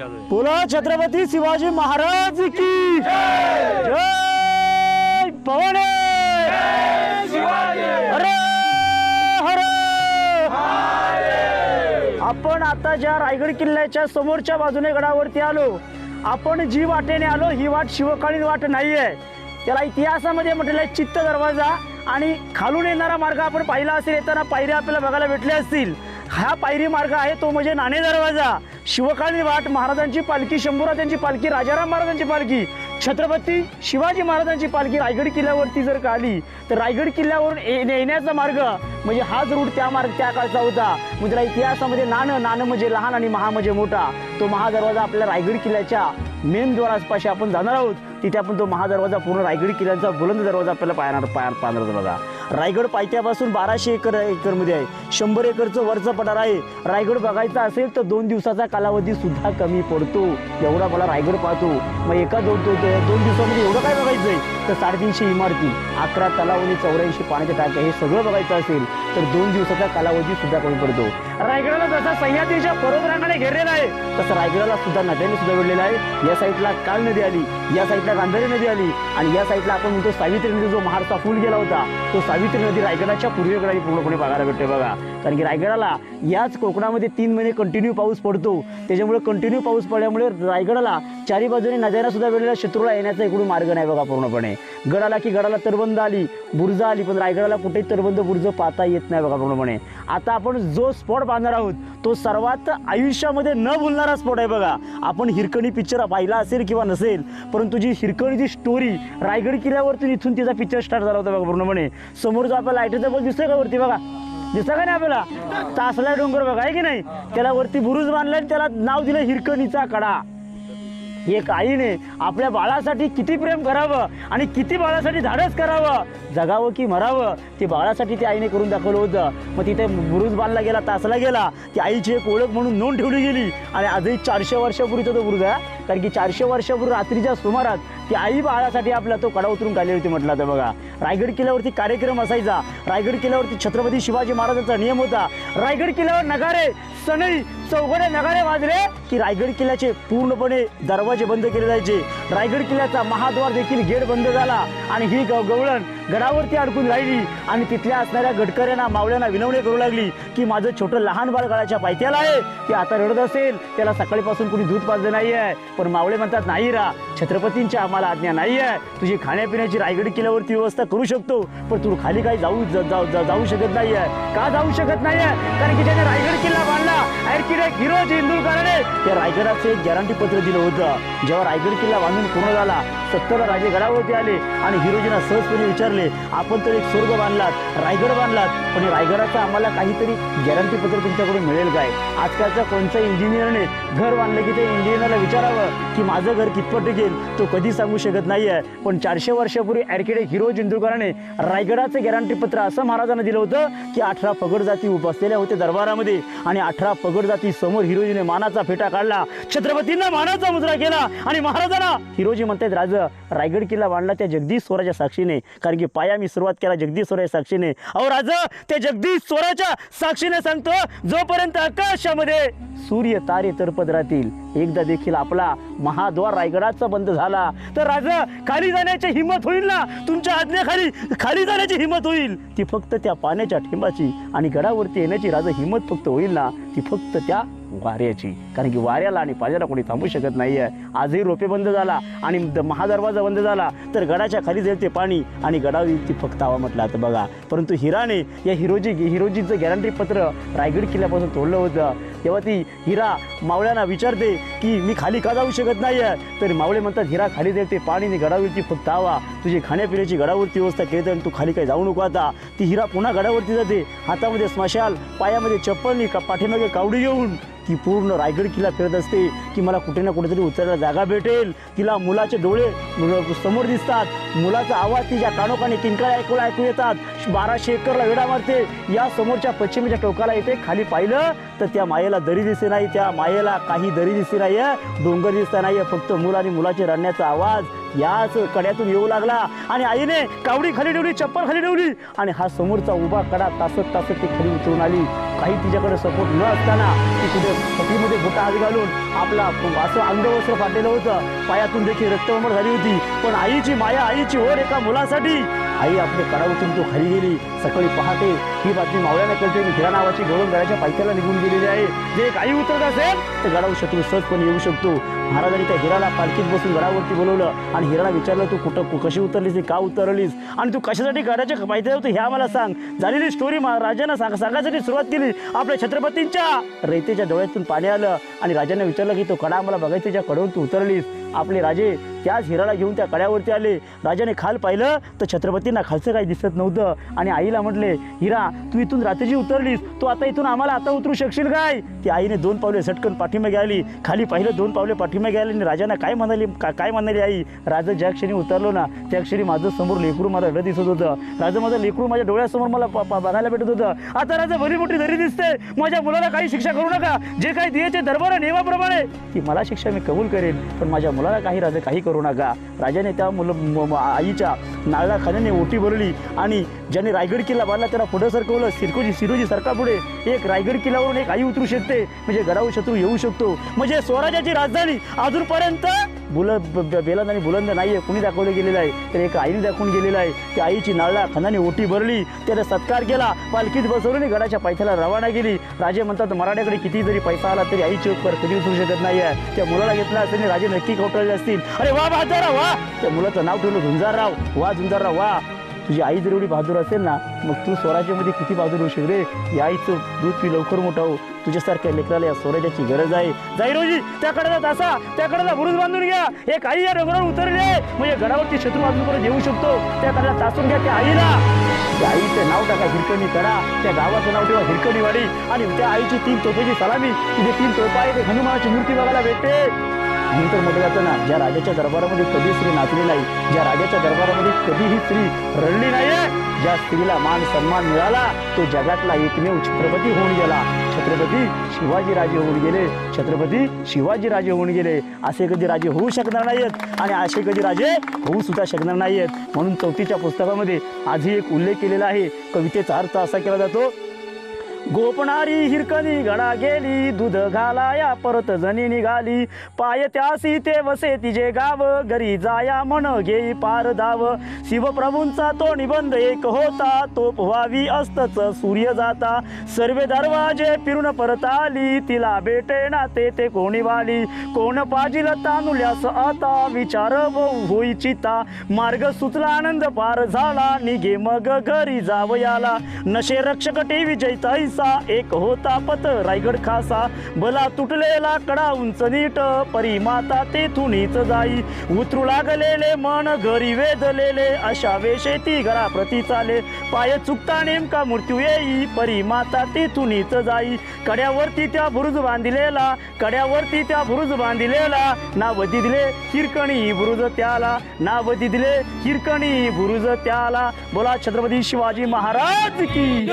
बोला छत्रपती शिवाजी महाराज की जय! पवने! हरे आपण आता ज्या रायगड किल्ल्याच्या समोरच्या बाजूने गडावरती आलो आपण जी वाटेने आलो ही वाट शिवकालीन वाट नाहीये. त्याला इतिहासामध्ये म्हटलेला चित्त दरवाजा आणि खालून येणारा मार्ग आपण पाहिला असेल येताना पायऱ्या आपल्याला बघायला भेटल्या असतील. हा पायरी मार्ग आहे तो म्हणजे नाणे दरवाजा. शिवकाळी वाट महाराजांची पालखी शंभूराजांची पालखी राजाराम महाराजांची पालखी छत्रपती शिवाजी महाराजांची पालखी रायगड किल्ल्यावरती जर का आली तर रायगड किल्ल्यावरून ये- येण्याचा मार्ग म्हणजे हाच रूट त्या मार्ग त्या काळचा होता. म्हणजे इतिहासामध्ये नाणं नाणं म्हणजे लहान आणि महा म्हणजे मोठा. तो महादरवाजा आपल्या रायगड किल्ल्याच्या मेन द्वारापाशी आपण जाणार आहोत. तिथे आपण तो महादरवाजा पूर्ण रायगड किल्ल्याचा बुलंद दरवाजा आपल्याला पाहणार पाहणार दरवाजा रायगड पायथ्यापासून बाराशे एकर एकरमध्ये आहे. शंभर एकरचं वरचं पठार आहे. रायगड बघायचा असेल तर दोन दिवसाचा कालावधी सुद्धा कमी पडतो. एवढा मला रायगड पाहतो. मग एका दोन दोन दोन दिवसामध्ये एवढं काय बघायचं आहे तर साडेतीनशे इमारती अकरा तलाव आणि चौऱ्याऐंशी पाण्याच्या टाक्या हे सगळं बघायचं असेल तर दोन दिवसाचा कालावधी सुद्धा कमी पडतो. रायगडाला जसा सह्याद्रीच्या पर्वतरांगाने घेरलेला आहे तसं रायगडाला सुद्धा नद्याने सुद्धा वेढलेला आहे. या साईडला काल नदी आली या साईडला गांधारी नदी आली आणि या साईडला आपण म्हणतो सावित्री नदी जो महारचा फुल गेला होता तो सावित्री नदी रायगडाच्या पूर्वेकडे पूर्णपणे बघायला भेटते बघा. कारण की रायगडाला याच कोकणामध्ये तीन महिने कंटिन्यू पाऊस पडतो. त्याच्यामुळे कंटिन्यू पाऊस पडल्यामुळे रायगडाला चारी बाजूने नद्यांनासुद्धा वेळेला शत्रूला येण्याचा इकडून मार्ग नाही बघा पूर्णपणे. गडाला की गडाला तरबंद आली बुर्ज आली पण रायगडाला कुठेही तरबंद बुर्ज पाहता येत नाही बघा पूर्णपणे. आता आपण जो स्पॉट बांधणार आहोत तो सर्वात आयुष्यामध्ये न भुलणारा स्पॉट आहे बघा. आपण हिरकणी पिक्चर पाहिला असेल किंवा नसेल परंतु जी हिरकणीची स्टोरी रायगड किल्ल्यावरती इथून तिचा पिक्चर स्टार्ट झाला होता बघा पूर्णपणे. समोर जो आपला लाईटचा बस दिसतोय का वरती बघा? दिसतं का नाही आपल्याला? तासला डोंगर बघा आहे की नाही? त्याला वरती बुरुज बांधलाय आणि त्याला नाव दिलं हिरकणीचा कडा एक आईने आपल्या बाळासाठी किती प्रेम करावं आणि किती बाळासाठी धाडस करावं? जगावं की मरावं? ते बाळासाठी ते आईने करून दाखवलं होतं. मग तिथे बुरुज बांधला गेला तासला गेला ती आईची एक ओळख म्हणून नोंद ठेवली गेली. आणि आजही चारशे वर्षापूर्वीचा तो बुरुज आहे कारण की चारशे वर्षापूर्वी रात्रीच्या सुमारात ती आई बाळासाठी आपला तो कडा उतरून काढली होती म्हटलं तर बघा. रायगड किल्ल्यावरती कार्यक्रम असायचा. रायगड किल्ल्यावरती छत्रपती शिवाजी महाराजांचा नियम होता. रायगड किल्ल्यावर नगारे सनई चौघडे नगारे वाजले की रायगड किल्ल्याचे पूर्णपणे दरवाजे बंद केले जायचे. रायगड किल्ल्याचा महाद्वार देखील गेट बंद झाला आणि ही गवळण गडावरती अडकून राहिली आणि तिथल्या असणाऱ्या गडकऱ्यांना मावळ्यांना विनवणी करू लागली की माझं छोटं लहान बाळ गळाच्या पायथ्याला आहे. ते आता रडत असेल त्याला सकाळीपासून कुणी दूध पाजलं नाही आहे पण मावळे म्हणतात नाही रा छत्रपतींची आम्हाला आज्ञा नाही आहे तुझी खाण्यापिण्याची रायगड किल्ल्यावरती व्यवस्था करू शकतो पण तू खाली काही जाऊ जाऊ जाऊ शकत नाही आहे का जाऊ शकत नाही आहे कारण की ज्याने रायगड किल्ला बांधला आर्किटेक्ट हिरोज इंदुरकरांने त्या रायगडाचं एक गॅरंटी पत्र दिलं होतं. जेव्हा रायगड किल्ला बांधून पूर्ण झाला सत्तर राजे गडावरती आले आणि हिरोजींना सहजपणे विचारले आपण तर एक स्वर्ग बांधलात रायगड बांधलात पण रायगडाचं आम्हाला काहीतरी गॅरंटी पत्र तुमच्याकडून मिळेल काय? आजकालच्या कोणत्या इंजिनियरने घर बांधलं की ते इंजिनियरला विचारावं की माझं घर कितपत टिकेल तो कधी सांगू शकत नाही आहे पण चारशे वर्षापूर्वी ॲर्किटेक्ट हिरोज इंदुरकरांने रायगडाचं गॅरंटी पत्र असं महाराजांना दिलं होतं की अठरा पगड जाती उपसलेल्या होते दरबारामध्ये आणि अठरा पगड जाती समोर हिरोजीने मानाचा फेटा काढला. छत्रपतींना मानाचा मुजरा केला आणि महाराजांना हिरोजी म्हणतात राज रायगड किल्ला बांधला त्या जगदीश स्वराच्या साक्षीने. कारण की पाया मी सुरुवात केला जगदीश स्वराच्या साक्षीने. अहो राज त्या जगदीश स्वराच्या साक्षीने सांगतो जोपर्यंत आकाशामध्ये सूर्य तारे तरपद राहतील एकदा देखील आपला महाद्वार रायगडाचा बंद झाला. तर राज खाली जाण्याची हिंमत होईल ना? तुमच्या आज्ञेखाली खाली जाण्याची हिंमत होईल. ती फक्त त्या पाण्याच्या ठेंबाची आणि गडावरती येण्याची राजा हिंमत फक्त होईल ना? ती फक्त त्या वाऱ्याची कारण की वाऱ्याला आणि पाजाला कोणी थांबू शकत नाही आहे आजही रोपे बंद झाला आणि द- महादरवाजा बंद झाला. तर गडाच्या खाली जाईल ते पाणी आणि गडावर येईल ती फक्त हवा म्हटलं आता बघा परंतु हिराने या हिरोजी हिरोजीचं गॅरंटी पत्र रायगड किल्ल्यापासून तोडलं होतं. तेव्हा ती हिरा मावळ्यांना विचारते की मी खाली का जाऊ शकत नाही आहे तर मावळे म्हणतात हिरा खाली देते पाणी आणि गडावरती फक्त आवा. तुझी खाण्यापिण्याची गडावरती व्यवस्था केली तर तू खाली काही जाऊ नको आता. ती हिरा पुन्हा गडावरती जाते. हातामध्ये स्मशाल पायामध्ये चप्पलनी का पाठीमागे कावडी घेऊन ती पूर्ण रायगड किल्ला फिरत असते. की मला कुठे ना कुठेतरी उतरायला जागा भेटेल. तिला मुलाचे डोळे समोर दिसतात. मुलाचा आवाज तिच्या कानोकाने किंकाळ ऐकू ऐकू येतात. बाराशे एकरला वेढा मारते. या समोरच्या पश्चिमेच्या टोकाला येते खाली पाहिलं तर त्या मायेला दरी दिसे नाही त्या मायेला काही दरी दिसे नाही डोंगर दिसता नाही फक्त मुल आणि मुलाचे रडण्याचा आवाज याच कड्यातून येऊ लागला. आणि आईने कावडी खाली ठेवली चप्पल खाली ठेवली आणि हा समोरचा उभा कडा तासत तासत ती खाली उतरून आली. काही तिच्याकडे सपोर्ट न असताना ती कुठे पटीमध्ये गोटा हात घालून आपला असं अंगवस्त्र फाटलेलं होतं. पायातून देखील रक्तवमर झाली होती. पण आईची माया आईची ओढ एका मुलासाठी. आई आपले कडावतून तो खाली गेली. सकाळी पहाटे ही बातमी मावळ्याने कळते. की हिरा नावाची गवळण गडाच्या पायथ्याला निघून गेलेली आहे. जे काही उतरत असेल तर गडावर शत्रू सहजपणे येऊ शकतो. महाराजांनी त्या हिराला पालखीत बसून गडावरती बोलवलं. आणि हिराला विचारलं तू कुठं कशी उतरलीस आणि का उतरलीस? आणि तू कशासाठी गडाच्या पायथ्यावर होती हे आम्हाला सांग. झालेली स्टोरी राजांना सांग सांगायसाठी सुरुवात केली. आपल्या छत्रपतींच्या रयतेच्या डोळ्यातून पाणी आलं. आणि राजाने विचारलं की तो कडा आम्हाला बघायचा ज्या कडावर तू उतरलीस. आपले राजे त्याच हिराला घेऊन त्या कड्यावरती आले. राजाने खाल पाहिलं तर छत्रपतींना खालचं काही दिसत नव्हतं. आणि आईला म्हटले हिरा तू इथून रात्रीची उतरलीस. तू आता इथून आम्हाला आता उतरू शकशील काय? ती आईने दोन पावले सटकन पाठीमागे आली. खाली पाहिलं दोन पावले पाठीमागे आली आणि राजाने काय म्हणाली का काय म्हणाली आई? राजा ज्या क्षणी उतरलो ना त्या क्षणी माझं समोर लेकरू मला रडत दिसत होतं. राजा माझं लेकरू माझ्या डोळ्यासमोर मला प- बघायला भेटत होतं. आता राजा भरी मोठी दरी दिसते. माझ्या मुलाला काही शिक्षा करू नका. जे काही दियाचे दरबार नियमाप्रमाणे ती मला शिक्षा मी कबूल करेन पण माझ्या मुलाला काही राजा काही करू नका. राजाने त्या मुलं आईच्या नाळा खाण्याने ओटी भरली आणि ज्याने रायगड किल्ला बांधला त्याला पुढे सरकवलं. सिरकोजी सिरोजी सरका पुढे एक रायगड किल्ल्यावरून एक आई उतरू शकते. म्हणजे घरावर शत्रू येऊ शकतो. म्हणजे स्वराज्याची राजधानी अजूनपर्यंत बुल ब- बेलंद आणि बुलंद नाहीये कुणी दाखवलं गेलेलं आहे? तर एक आईने दाखवून गेलेलं आहे त्या आईची नाळला खनाने ओटी भरली त्याने सत्कार केला पालखीत बसवली आणि गडाच्या पायथ्याला रवाना केली. राजे म्हणतात मराठ्याकडे किती जरी पैसा आला तरी आईचे उपकार कधी उतरू शकत नाही आहे त्या मुलाला घेतला असेल राजे नक्की कवटळले असतील. अरे वा बहादरराव वा! त्या मुलाचं नाव ठेवलं झुंजारराव वा झुंजारराव वा! तुझी आई जर एवढी बहादूर असेल ना मग तू स्वराज्यामध्ये किती बहादूर होशील रे? या आईचं दूध पी लवकर मोठा हो. तुझ्यासारख्या लेकराला या स्वराज्याची गरज आहे. जाईरोजी त्याकडे जात असा त्याकडे बुरुज बांधून घ्या. एक आई या डोंगरावर उतरली आहे. म्हणजे गडावरती शत्रू अजूनपर्यंत येऊ शकतो. त्याकडे तासून घ्या त्या आईला. त्या आईचं नाव टाका हिरकणी करा. त्या गावाचं नाव ठेवा हिरकणीवाडी. आणि त्या आईची तीन तोफेची सलामी. तिथे तीन तोफा आहे ते हनुमानाची मूर्ती बघायला भेटते. नंतर म्हटलं जातं ना ज्या राजाच्या दरबारामध्ये कधी स्त्री नाचली नाही ज्या राजाच्या दरबारामध्ये कधीही स्त्री रडली नाही ज्या स्त्रीला मान सन्मान मिळाला तो जगातला एकमेव छत्रपती होऊन गेला. छत्रपती शिवाजी राजे होऊन गेले. छत्रपती शिवाजी राजे होऊन गेले. असे कधी राजे होऊ शकणार नाहीत आणि असे कधी राजे होऊ सुद्धा शकणार नाहीत म्हणून चौथीच्या पुस्तकामध्ये आजही एक उल्लेख केलेला आहे. कवितेचा अर्थ असा केला जातो गोपणारी हिरकणी घडा गेली दूध घालाया परत जणी निघाली. पाय त्यासी ते वसे तिजे गाव घरी जाया म्हण घेई पार धाव. शिवप्रभूंचा तो निबंध एक होता तो व्हावी असतच सूर्य जाता. सर्वे दरवाजे फिरून परत आली तिला भेटे ना ते ते कोणी वाली? कोण पाजील तानुल्यास आता विचार व होई चिता. मार्ग सुचला आनंद पार झाला निघे मग घरी जावयाला. नशे रक्षक टी विजयताई पैसा एक होता पत रायगड खासा. बला तुटलेला कडा उंच नीट परी माता तेथूनच जाई. उतरू लागलेले मन घरी वेधलेले अशा वेशे ती घरा प्रती चाले. पाय चुकता नेमका मृत्यू येई परी माता तेथूनच जाई. कड्यावरती त्या बुरुज बांधिलेला कड्यावरती त्या बुरुज बांधिलेला. नाव दिले हिरकणी बुरुज त्याला नाव दिले हिरकणी बुरुज त्याला. बोला छत्रपती शिवाजी महाराज की